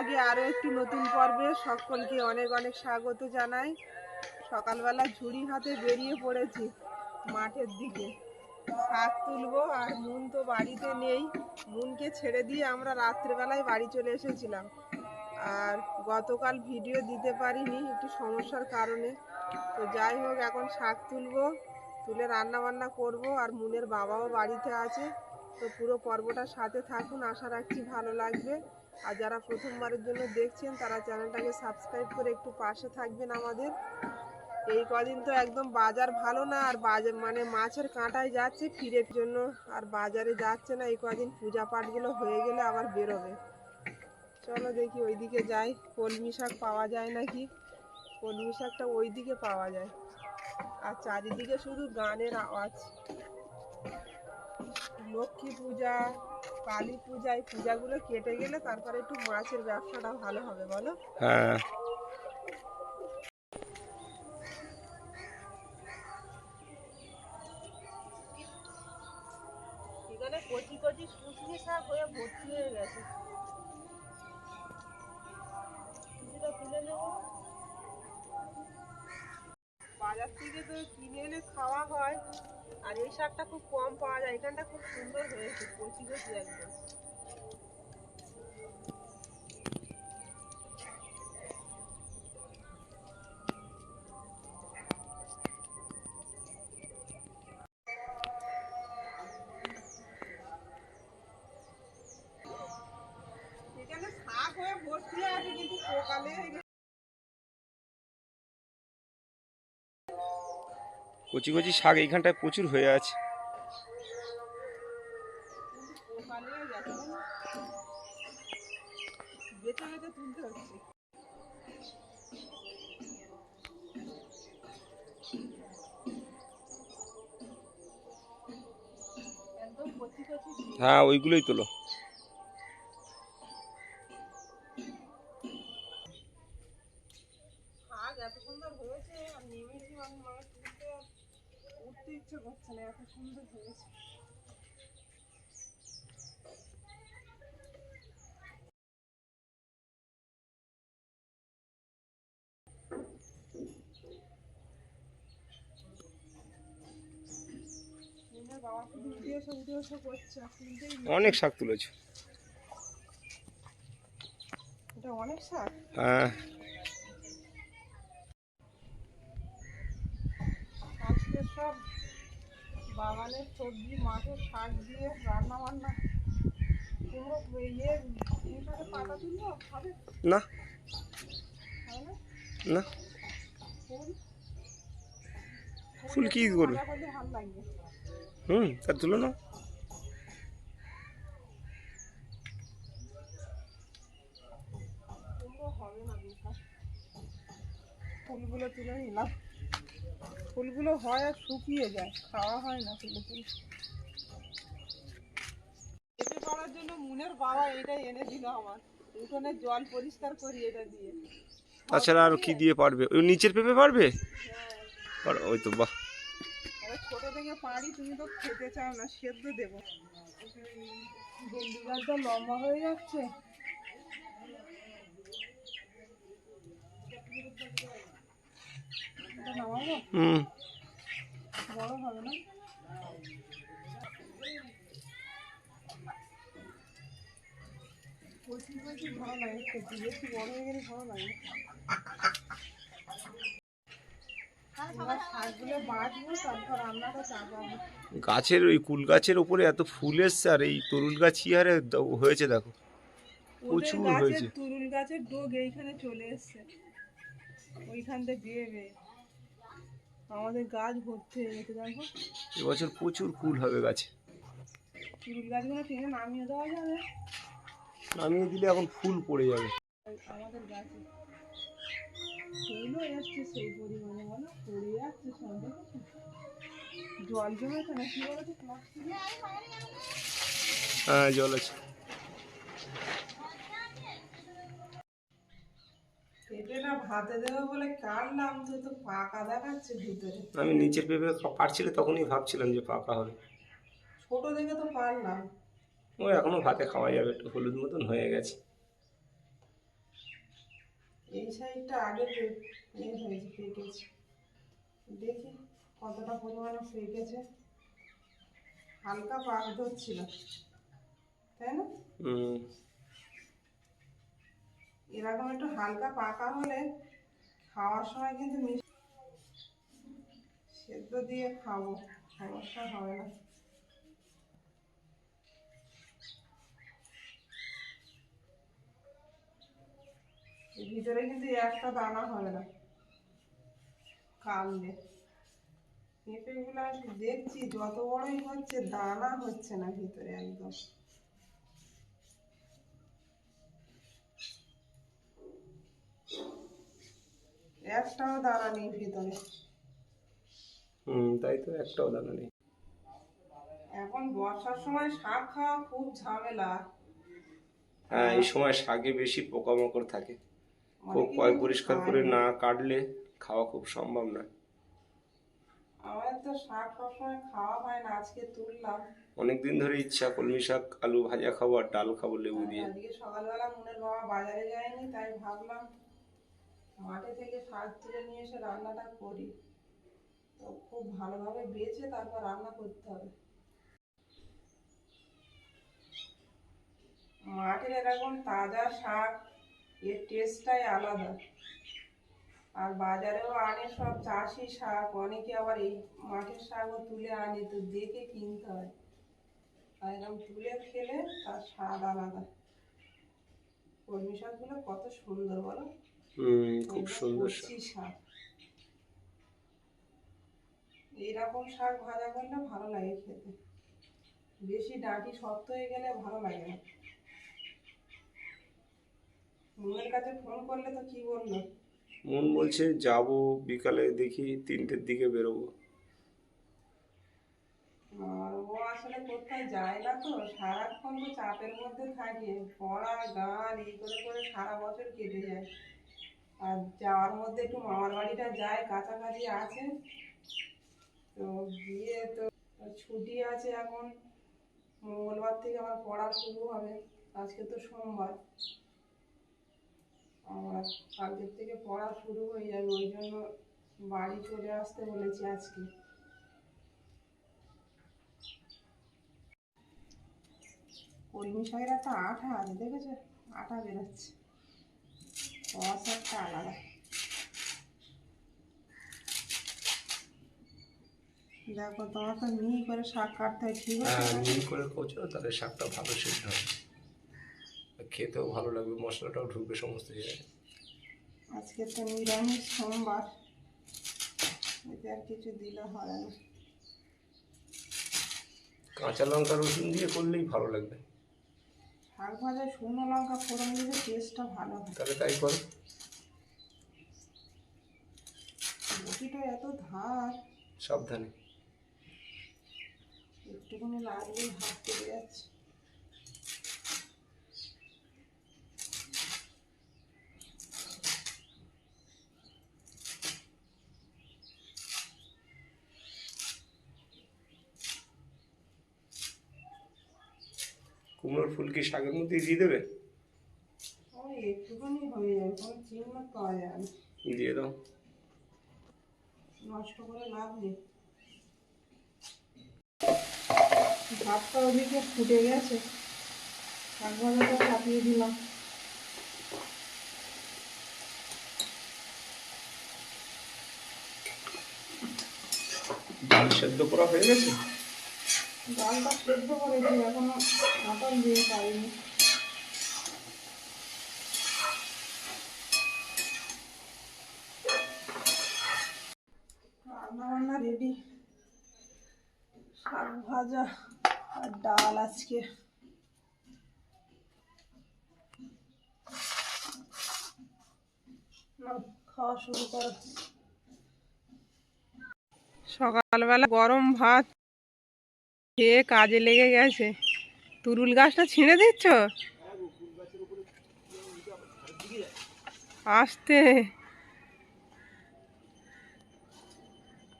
ব্লগে আরও একটি নতুন পর্বে সকলকে অনেক অনেক স্বাগত জানাই। সকালবেলা ঝুড়ি হাতে বেরিয়ে পড়েছি মাঠের দিকে। শাক তুলবো আর মুন তো বাড়িতে নেই। মুনকে ছেড়ে দিয়ে আমরা রাত্রেবেলায় বাড়ি চলে এসেছিলাম। আর গতকাল ভিডিও দিতে পারিনি একটু সমস্যার কারণে। তো যাই হোক, এখন শাক তুলবো, তুলে রান্না বান্না করব আর মুনের বাবাও বাড়িতে আছে। তো পুরো পর্বটার সাথে থাকুন, আশা রাখছি ভালো লাগবে। আর যারা প্রথমবারের জন্য দেখছেন, তারা চ্যানেলটাকে সাবস্ক্রাইব করে একটু পাশে থাকবেন আমাদের। এই কদিন তো একদম বাজার ভালো না, আর বাজার মানে মাছের কাঁটায় যাচ্ছে ফিরের জন্য, আর বাজারে যাচ্ছে না। এই কদিন পূজা পাঠগুলো হয়ে গেলে আবার বেরোবে। চলো দেখি ওইদিকে যাই, কলমি শাক পাওয়া যায় নাকি? কলমি শাকটা ওইদিকে পাওয়া যায়। আর চারিদিকে শুধু গানের আওয়াজ। লক্ষ্মী পূজা কালী পূজা এই পূজাগুলো কেটে গেলে তারপরে একটু মাছের ব্যবসাটা ভালো হবে বলো? হ্যাঁ। কচি কচি শুকনি শাক হয়ে ভর্তি হয়ে গেছে। কিছুটা তুলে নেব। বাজার থেকে তো কিনে এনে খাওয়া হয়। আর এই শাকটা খুব কম পাওয়া যায়, এখানটা খুব সুন্দর হয়েছে, কচি কচি একদম। হয়ে পোকা লেগে কচি কচি শাক এইখানটায় প্রচুর হয়ে আছে। হ্যাঁ ওইগুলোই তোলো সুন্দর হয়েছে উঠতে ইচ্ছে করছে না এত সুন্দর হয়েছে। অনেক শাক তুলেছো। এটা অনেক শাক? হ্যাঁ আজকে সব বাগানের সবজি মাঠের শাক দিয়ে রান্না বান্না কুমড়ো ইয়ে পাতা তুলবো খাবে? না। না? ফুল? কি করবে? হুম তা তুলো না কুমড়ো হবে না ফুলগুলো তুলে নিলাম। ফুলগুলো হয় আর শুকিয়ে যায় খাওয়া হয় না তুলে তুলে পেঁপে করার জন্য মুনের বাবা এটা এনে দিল আমার উঠোনে জল পরিষ্কার করি এটা দিয়ে। তাছাড়া আর কি দিয়ে পারবে? ওই নিচের পেঁপে পারবে? ওই তো বাহ। ছোট থেকে পারি তুমি তো খেতে চাও না সেদ্ধ দেবো। লম্বা হয়ে যাচ্ছে এটা নামাবো হুম বড় হবে না কচি কচি ভালো লাগে খেতে বেশি বড় হয়ে গেলে ভালো লাগে না। এবার শাকগুলো গাছের ওই কুল গাছের উপরে এত ফুল এসছে আর এই তরুল গাছ দ- হয়েছে দেখো। প্রচুর হয়েছে। তরুল গাছের ডোগ এইখানে চলে এসছে। ওইখান থেকে বেয়ে বেয়ে আমাদের গাছ ভর্তি হয়ে গেছে দেখো। এবছর প্রচুর ফুল হবে গাছে। তুরুল গাছগুলো টেনে নামিয়ে দেওয়া যাবে। নামিয়ে দিলে এখন ফুল পড়ে যাবে। আমাদের গাছে। ফুলও এসছে সেই পরিমাণে বলো? পড়ে যাচ্ছে সব? জল জমেছে না কি বলতো প্লাস্টিকে হ্যাঁ জল আছে। ভাতে দেবো বলে কাটলাম তো তো পাকা দেখাচ্ছে ভিতরে? আমি নিচের পেঁপে পাড়ছিলে তখনই ভাবছিলাম যে পাকা হবে। ছোট দেখে তো পারলাম। ও এখনও ভাতে খাওয়া যাবে একটু হলুদ মতন হয়ে গেছে। এই সাইডটা আগে হয়েছে পেকেছে। দেখি কতটা পরিমাণে পেকেছে। হালকা পাক ধরছিল তাই না? হুম। এরকম একটু হালকা পাকা হলে খাওয়ার সময় কিন্তু সেদ্ধ দিয়ে খাব, সমস্যা হবে না। ভিতরে কিন্তু একটা দানা হবে না। কামলে পেঁপেগুলো দেখছি, যত বড়ই হচ্ছে, দানা হচ্ছে না ভিতরে একদম। একটাও দানা নেই ভিতরে। হুম তাই তো একটাও দানা নেই। এখন বর্ষার সময় শাক খাওয়া খুব ঝামেলা। হ্যাঁ এই সময় শাকে বেশি পোকামাকড় থাকে। খুব পয় পরিষ্কার করে না। কাটলে খাওয়া খুব সম্ভব না। আমাদের তো শাক সবসময় খাওয়া হয় না আজকে তুললাম। অনেকদিন ধরে ইচ্ছা কলমি শাক আলু ভাজা খাব আর ডাল খাব লেবু দিয়ে। আজকে সকালবেলা মনের বাবা বাজারে যায়নি তাই ভাবলাম মাঠে থেকে শাক তুলে নিয়ে এসে রান্নাটা করি। তো খুব ভালোভাবে বেছে তারপর রান্না করতে হবে। মাঠের এরকম তাজা শাক, এর টেস্টটাই আলাদা। আর বাজারেও আনে সব চাষি শাক, অনেকে আবার এই মাঠের শাকও তুলে আনে, তো দেখে কিনতে হয়। আর এরকম তুলে খেলে তার স্বাদ আলাদা। কলমি শাকগুলো কত সুন্দর বলো। হুম খুব সুন্দর শাক। কচি শাক ভাজা করলে ভালো লাগে খেতে। বেশি ডাঁটি শক্ত হয়ে গেলে ভালো লাগে না। নুনের কাছে ফোন করলে তো কি বলল মন বলছে যাব বিকালে দেখি তিনটের দিকে বেরোবো। আর ও আসলে কোথায় যায় না তো? সারাক্ষণ তো চাপের মধ্যে থাকে। পড়া গান এই করে করে সারা বছর কেটে যায়। আর যাওয়ার মধ্যে একটু মামার বাড়িটা যায়, কাছাকাছি আছে। তো গিয়ে তো ছুটি আছে এখন। মঙ্গলবার থেকে আমার পড়া শুরু হবে। আজকে তো সোমবার। আমার কালকের থেকে পড়া শুরু হয়ে যাবে, ওই জন্য বাড়ি চলে আসতে বলেছি আজকে। কলমি শাকের একটা আঠা আছে, দেখেছ? আঠা বেরোচ্ছে। রস একটা আলাদা দেখো তোমার তো মিহি করে শাক কাটতে হয় ঠিক আছে? হ্যাঁ মিহি করে কোচো তাহলে শাকটা ভালো সেদ্ধ হবে খেতেও ভালো লাগবে মশলাটাও ঢুকবে সমস্ত জায়গায়। আজকে তো নিরামিষ সোমবার এতে আর কিছু দিলে হয় না। কাঁচা লঙ্কা রসুন দিয়ে করলেই ভালো লাগবে। শাক ভাজায় শুকনো লঙ্কা ফোড়ন দিলে টেস্টটা ভালো হয়। তাহলে তাই কর। বটিটা এত ধার। সাবধানে। একটুখানি লাগলেই হাত কেটে যাচ্ছে কুমড়োর ফুল কি শাকের মধ্যে দিয়ে দেবে? একটুখানি হয়ে যাবে কোনো চিহ্ন পাওয়া যায় দিয়ে দাও। নষ্ট করে লাভ নেই। ভাতটা ওদিকে ফুটে গেছে। শাক ভাজাটা চাপিয়ে দিলাম। ডাল সেদ্ধ করা হয়ে গেছে? ডালটা সেদ্ধ করেছি এখনও দিয়ে রেডি শাক ভাজা আর ডাল আজকে। খাওয়া শুরু করো। সকালবেলা গরম ভাত। খেয়ে কাজে লেগে গেছে? তুরুল গাছটা ছিঁড়ে দিচ্ছ? আসতে।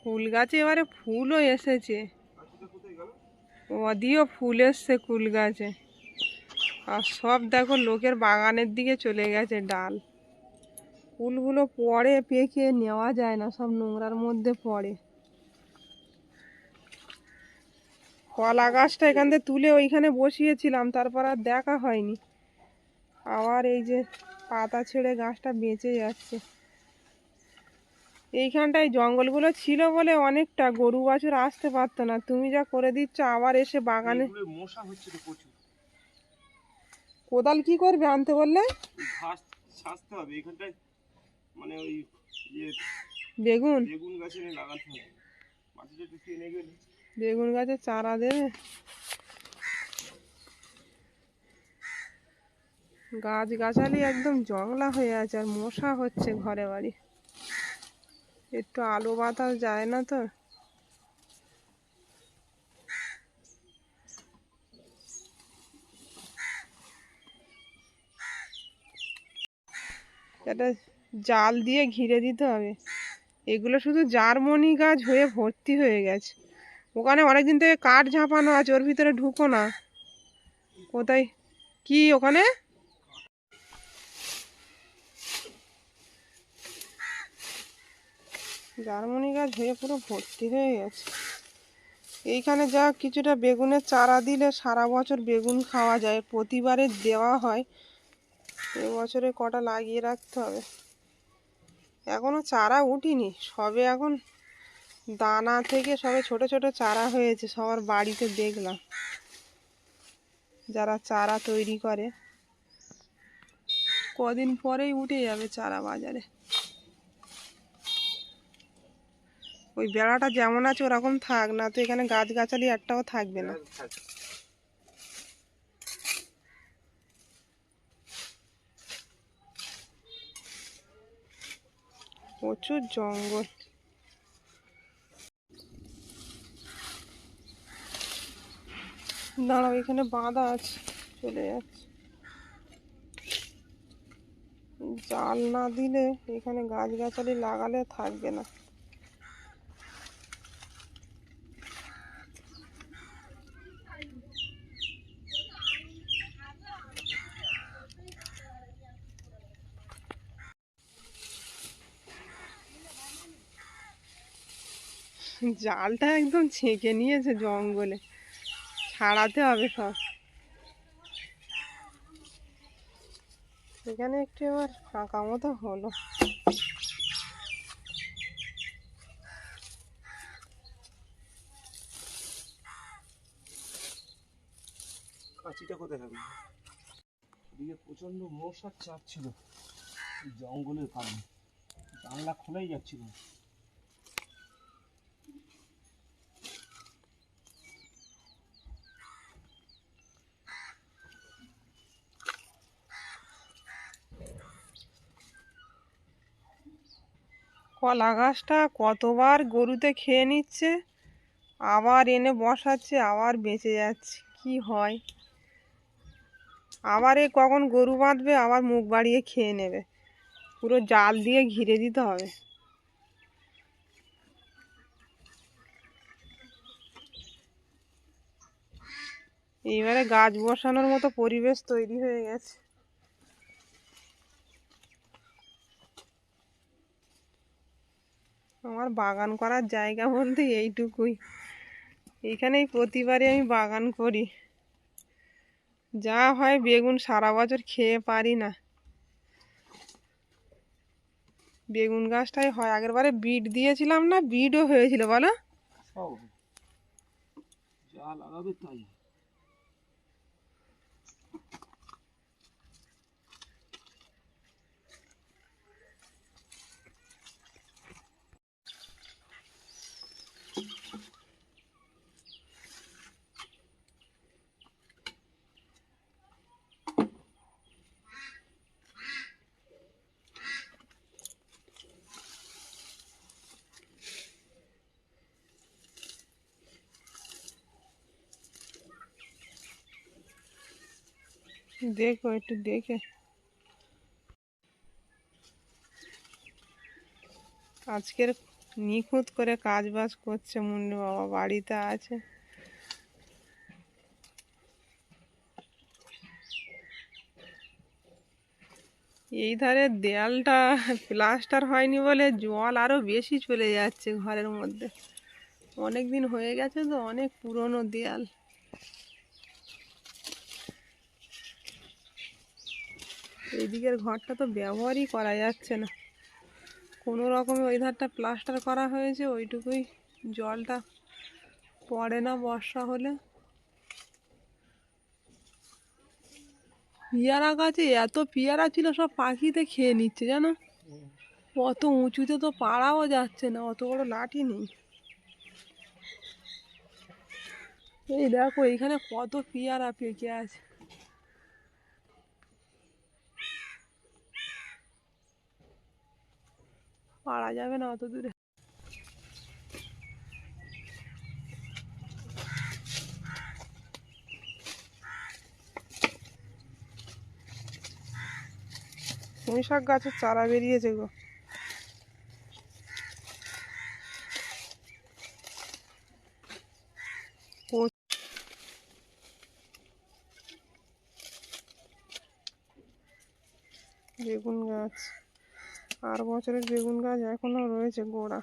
ফুল গাছে এবারে ফুলও এসেছে। অদিও ফুল এসছে কুল গাছে। আর সব দেখো লোকের বাগানের দিকে চলে গেছে ডাল। ফুলগুলো পড়ে, পেকে, নেওয়া যায় না, সব নোংরার মধ্যে পড়ে। কলা গাছটা এখান থেকে তুলে ওইখানে বসিয়েছিলাম তারপর আর দেখা হয়নি। আবার এই যে পাতা ছেড়ে গাছটা বেঁচে যাচ্ছে। এইখানটায় জঙ্গলগুলো ছিল বলে অনেকটা গরু বাছুর আসতে পারতো না। তুমি যা করে দিচ্ছ আবার এসে বাগানে কোদাল কি করবে আনতে বললে? হবে এখানটায় মানে ওই ইয়ে বেগুন? বেগুন গাছে লাগাতে হবে। মাটিটা একটু টেনে গেলে। বেগুন গাছে চারা দেবে। গাছ গাছালি একদম জংলা হয়ে আছে আর মশা হচ্ছে ঘরে বাড়ি। একটু আলো বাতাস যায় না তো। এটা জাল দিয়ে ঘিরে দিতে হবে। এগুলো শুধু জারমনি গাছ হয়ে ভর্তি হয়ে গেছে। ওখানে অনেকদিন থেকে কাঠ ঝাঁপানো আছে, ওর ভিতরে ঢুকো না। কোথায়? কি ওখানে? জার্মনি গাছ হয়ে পুরো ভর্তি হয়ে গেছে। এইখানে যা কিছুটা বেগুনের চারা দিলে সারা বছর বেগুন খাওয়া যায়, প্রতিবারে দেওয়া হয়। এবছরে কটা লাগিয়ে রাখতে হবে। এখনও চারা উঠিনি, সবে এখন দানা থেকে সবে ছোট ছোট চারা হয়েছে, সবার বাড়িতে দেখলাম। যারা চারা তৈরি করে, কদিন পরেই উঠে যাবে চারা বাজারে। ওই বেড়াটা যেমন আছে ওরকম থাক, না তো এখানে গাছগাছালি একটাও থাকবে না। প্রচুর জঙ্গল। দাঁড়াও, এখানে বাঁধা আছে, চলে যাচ্ছে। জাল না দিলে এখানে গাছগাছালি লাগালে থাকবে না। জালটা একদম ছেঁকে নিয়েছে জঙ্গলে। ছাড়াতে হবে সব। এখানে একটু এবার ফাঁকা মতো হলো। কাঁচিটা কোথায় থাকবে এদিকে প্রচণ্ড মশার চাপ ছিল। জঙ্গলের কারণে। জানলা খোলাই যাচ্ছিল কলা গাছটা কতবার গরুতে খেয়ে নিচ্ছে? আবার এনে বসাচ্ছে, আবার বেঁচে যাচ্ছে, কি হয়? আবার এ কখন গরু বাঁধবে, আবার মুখ বাড়িয়ে খেয়ে নেবে। পুরো জাল দিয়ে ঘিরে দিতে হবে। এইবারে গাছ বসানোর মতো পরিবেশ তৈরি হয়ে গেছে। আমার বাগান করার জায়গা বলতে এইটুকুই। এইখানেই প্রতিবারই আমি বাগান করি। যা হয় বেগুন সারা বছর খেয়ে পারি না। বেগুন গাছটাই হয়। আগের বারে বিট দিয়েছিলাম না, বিটও হয়েছিল, বলো? যা লাগাবে তাই দেখো, একটু দেখে। আজকের নিখুঁত করে কাজ বাজ করছে মুন্ডু বাবা, বাড়িতে আছে। এই ধারে দেয়ালটা প্লাস্টার হয়নি বলে জল আরও বেশি চলে যাচ্ছে ঘরের মধ্যে। অনেক দিন হয়ে গেছে তো, অনেক পুরনো দেয়াল। এইদিকের ঘরটা তো ব্যবহারই করা যাচ্ছে না। কোনো রকমে ওই ধারটা প্লাস্টার করা হয়েছে, ওইটুকুই জলটা পড়ে না বর্ষা হলে। পিয়ারা গাছে এত পিয়ারা ছিল, সব পাখিতে খেয়ে নিচ্ছে জানো? অত উঁচুতে তো পাড়াও যাচ্ছে না, অত বড় লাঠি নেই। এই দেখো এইখানে কত পিয়ারা পেকে আছে। পারা যাবে না অত দূরে। পুঁই শাক গাছের চারা বেরিয়েছে গো। বেগুন গাছ। আর বছরের বেগুন গাছ এখনও রয়েছে গোড়া।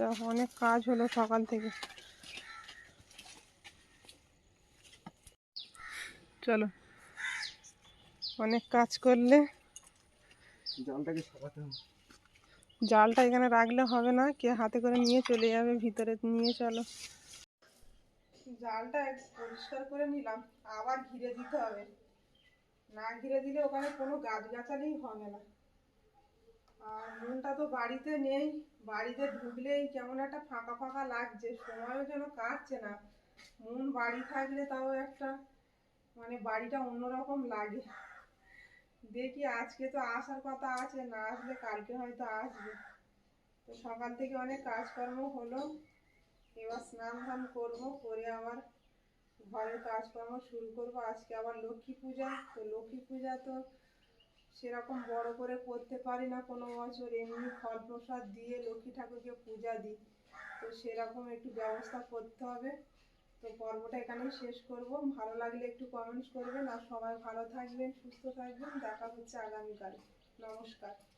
দেখো অনেক কাজ হলো সকাল থেকে। চলো অনেক কাজ করলে জালটাকে সরাতে হবে? জালটা এখানে রাখলে হবে না কে হাতে করে নিয়ে চলে যাবে ভিতরে নিয়ে চলো। জালটা পরিষ্কার করে নিলাম আবার ঘিরে দিতে হবে। না ঘিরে দিলে ওখানে কোনো গাছগাছালিই হবে না। আর মনটা তো বাড়িতে নেই, বাড়িতে ঢুকলেই কেমন একটা ফাঁকা ফাঁকা লাগছে, সময়ও যেন কাটছে না। মন বাড়ি থাকলে তাও একটা মানে বাড়িটা অন্যরকম লাগে। দেখি আজকে তো আসার কথা আছে, না আসলে কালকে হয়তো আসবে। তো সকাল থেকে অনেক কাজকর্ম হলো, এবার স্নান ধান করব, করে আবার ঘরের কাজকর্ম শুরু করব। আজকে আবার লক্ষ্মী পূজা, তো লক্ষ্মী পূজা তো সেরকম বড় করে করতে পারি না কোনো বছর, এমনি ফল প্রসাদ দিয়ে লক্ষ্মী ঠাকুরকে পূজা দিই। তো সেরকম একটু ব্যবস্থা করতে হবে। তো পর্বটা এখানেই শেষ করব। ভালো লাগলে একটু কমেন্টস করবেন। আর সবাই ভালো থাকবেন, সুস্থ থাকবেন। দেখা হচ্ছে আগামীকাল। নমস্কার।